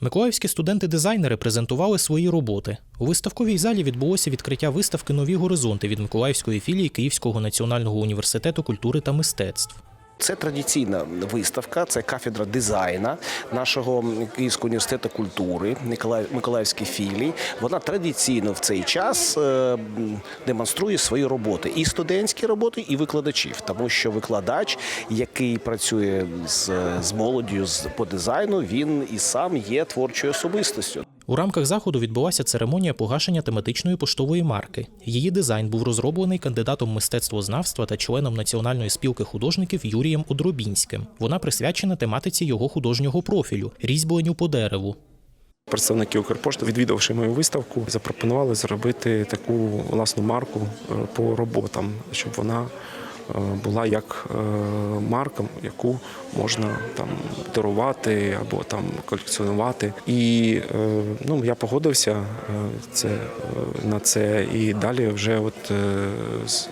Миколаївські студенти-дизайнери презентували свої роботи. У виставковій залі відбулося відкриття виставки Нові горизонти від Миколаївської філії Київського національного університету культури та мистецтв. Це традиційна виставка, це кафедра дизайна нашого Київського університету культури, Миколаїв- Миколаївській філії. Вона традиційно в цей час е, демонструє свої роботи, і студентські роботи, і викладачів, тому що викладач, який працює з, з молоддю з по дизайну, він і сам є творчою особистостю. У рамках заходу відбулася церемонія погашення тематичної поштової марки. Її дизайн був розроблений кандидатом мистецтвознавства та членом Національної спілки художників Юрієм Одробінським. Вона присвячена тематиці його художнього профілю різьбленню по дереву. Представники Укрпошти, відвідавши мою виставку, запропонували зробити таку власну марку е, по роботам, щоб вона була як е, марка, яку можна там дарувати або там колекціонувати. І е, ну, я погодився е, це, е, на це, і далі вже от е,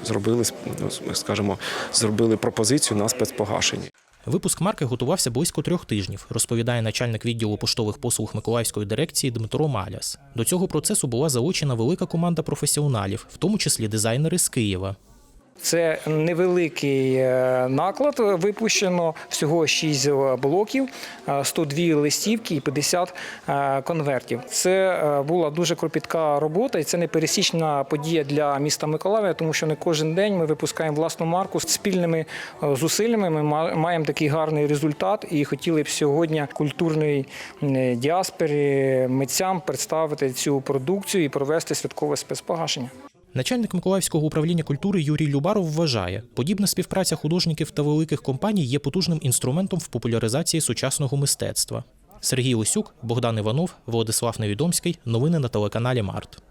зробили, ну, скажімо, зробили пропозицію на спецпогашення. Випуск марки готувався близько трьох тижнів, розповідає начальник відділу поштових послуг Миколаївської дирекції Дмитро Маляс. До цього процесу була залучена велика команда професіоналів, в тому числі дизайнери з Києва. Це невеликий е, наклад. Випущено всього 6 блоків, е, 102 листівки і 50 е, конвертів. Це е, була дуже кропітка робота, і це непересічна подія для міста Миколаїва, тому що не кожен день ми випускаємо власну марку спільними е, зусиллями. Ми маємо такий гарний результат і хотіли б сьогодні культурної е, діаспорі митцям представити цю продукцію і провести святкове спецпогашення. Начальник Миколаївського управління культури Юрій Любаров вважає, подібна співпраця художників та великих компаній є потужним інструментом в популяризації сучасного мистецтва. Сергій Лисюк, Богдан Іванов, Владислав Невідомський. Новини на телеканалі Март.